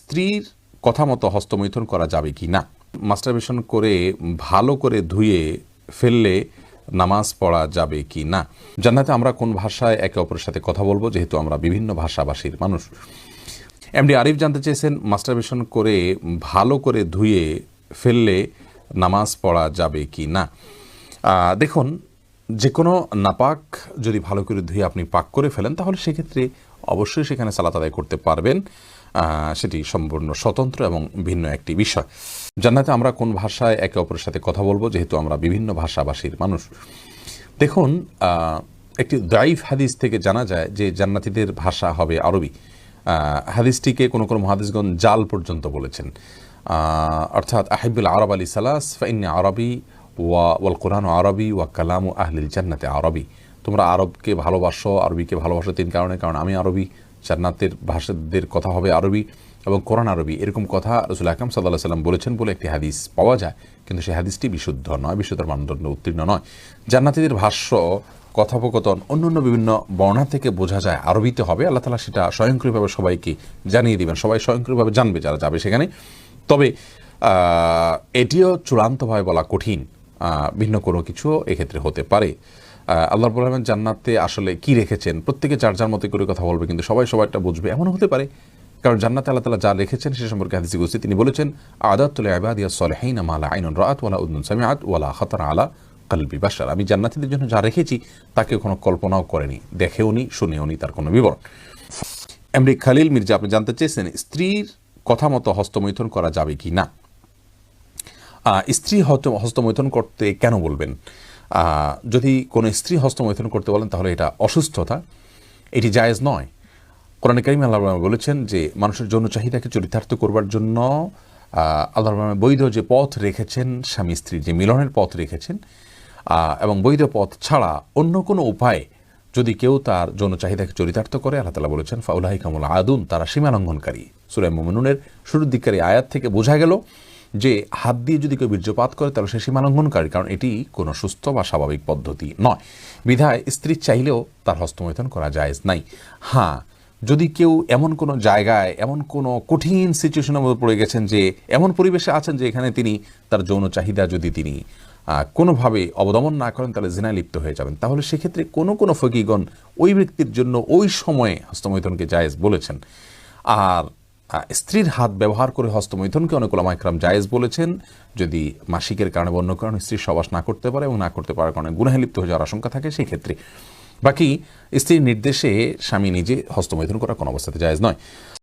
স্ত্রীর কথা মতো হস্তমৈথুন করা যাবে কি না? মাস্টারবেশন করে ভালো করে ধুয়ে ফেললে নামাজ পড়া যাবে কি না? জান্নাতে আমরা কোন ভাষায় একে অপরের সাথে কথা বলব? যেহেতু আমরা বিভিন্ন ভাষাভাষীর মানুষ। এমডি আরিফ জানতে চেয়েছেন, মাস্টারবেশন করে ভালো করে ধুয়ে ফেললে নামাজ পড়া যাবে কি না? দেখুন যে কোনো নাপাক যদি ভালো করে ধুয়ে আপনি পাক করে ফেলেন, তাহলে সেক্ষেত্রে অবশ্যই সেখানে সালাত আদায় করতে পারবেন। সেটি সম্পূর্ণ স্বতন্ত্র এবং ভিন্ন একটি বিষয়। জান্নাতে আমরা কোন ভাষায় একে অপরের সাথে কথা বলব? যেহেতু আমরা বিভিন্ন ভাষাভাষীর মানুষ। দেখুন একটি দাইফ হাদিস থেকে জানা যায় যে জান্নাতীদের ভাষা হবে আরবি। হাদিসটিকে কোনো কোনো মহাদিসগণ জাল পর্যন্ত বলেছেন। অর্থাৎ আহিবুল আরব আলী সালাস, ফাইন্নি আরবি ওয়া, ওয়াল কোরআন আরবি ওয়া কালামু আহলিল জান্নাতে আরবি। তোমরা আরবকে ভালোবাসো, আরবিকে ভালোবাসো তিন কারণে। কারণ আমি আরবি জান্নাতের ভাষাদের কথা হবে আরবি এবং কোরআন আরবি। এরকম কথা রসুল আকরাম সাল্লাহ সাল্লাম বলেছেন বলে একটি হাদিস পাওয়া যায়। কিন্তু সেই হাদিসটি বিশুদ্ধ নয়, বিশুদ্ধর মানদণ্ড উত্তীর্ণ নয়। জান্নাতীদের ভাষ্য, কথোপকথন অন্য অন্য বিভিন্ন বর্ণা থেকে বোঝা যায় আরবিতে হবে। আল্লাহ তালা সেটা স্বয়ংক্রিয়ভাবে সবাইকে জানিয়ে দিবেন। সবাই স্বয়ংক্রিয়ভাবে জানবে যারা যাবে সেখানে। তবে এটিও চূড়ান্তভাবে বলা কঠিন। ভিন্ন কোনো কিছু এক্ষেত্রে হতে পারে। আল্লাহ রহমান জান্নাতে আসলে কি রেখেছেন? প্রত্যেকে যার যার মতো করে কথা বলবে, কিন্তু সবাই সবাইটা বুঝবে। এমনও হতে পারে, কারণ জান্নাতে আল্লাহ তালা যা রেখেছেন সে সম্পর্কে হাদিসি গুস্তি তিনি বলেছেন, আদাতুল আবাদিয়া সলেহাইন মালা আইনুন রাত ওয়ালা উদ্দিন সামিআত ওয়ালা খতর আলা কালবি বাসার আমি জান্নাতীদের জন্য যা রেখেছি তাকে কোনো কল্পনাও করেনি দেখেওনি শুনেওনি তার কোনো বিবরণ। এমডি খালিল মির্জা, আপনি জানতে চেয়েছেন স্ত্রীর কথা মতো হস্তমৈথন করা যাবে কি না? স্ত্রী হস্ত- হস্তমৈথুন করতে কেন বলবেন? যদি কোনো স্ত্রী হস্তমৈথুন করতে বলেন, তাহলে এটা অসুস্থতা। এটি জায়েজ নয়। কোরআন করিম আল্লাহ বলেছেন যে, মানুষের যৌন চাহিদাকে চরিতার্থ করবার জন্য আল্লাহ বৈধ যে পথ রেখেছেন স্বামী স্ত্রী, যে মিলনের পথ রেখেছেন এবং বৈধ পথ ছাড়া অন্য কোনো উপায়ে যদি কেউ তার যৌন চাহিদাকে চরিতার্থ করে, আল্লাহ তালা বলেছেন ফাউলাহি কামুল আদুন, তারা সীমা লঙ্ঘনকারী সুরাই মোমিনুনের শুরুর দিককার আয়াত থেকে বোঝা গেল যে হাত দিয়ে যদি কেউ বীর্যপাত করে, তাহলে সে সীমা লঙ্ঘনকারী কারণ এটি কোনো সুস্থ বা স্বাভাবিক পদ্ধতি নয়। বিধায় স্ত্রী চাইলেও তার হস্তমৈথন করা জায়েজ নাই। হ্যাঁ যদি কেউ এমন কোনো জায়গায়, এমন কোনো কঠিন সিচুয়েশনের মধ্যে পড়ে গেছেন যে, এমন পরিবেশে আছেন যে এখানে তিনি তার যৌন চাহিদা যদি তিনি কোনোভাবে অবদমন না করেন, তাহলে জিনায় লিপ্ত হয়ে যাবেন। তাহলে সেক্ষেত্রে কোনো কোনো ফকিগণ ওই ব্যক্তির জন্য ওই সময়ে হস্তমৈথনকে জায়েজ বলেছেন। আর স্ত্রীর হাত ব্যবহার করে হস্তমৈথনকে অনেক ওলামাইকরাম জায়েজ বলেছেন। যদি মাসিকের কারণে বা অন্য কারণে স্ত্রীর সবাস না করতে পারে এবং না করতে পারার কারণে গুনাহে লিপ্ত হয়ে যাওয়ার আশঙ্কা থাকে, সেই ক্ষেত্রে। বাকি, স্ত্রীর নির্দেশে স্বামী নিজে হস্তমৈথুন করা কোনো অবস্থাতে জায়েজ নয়।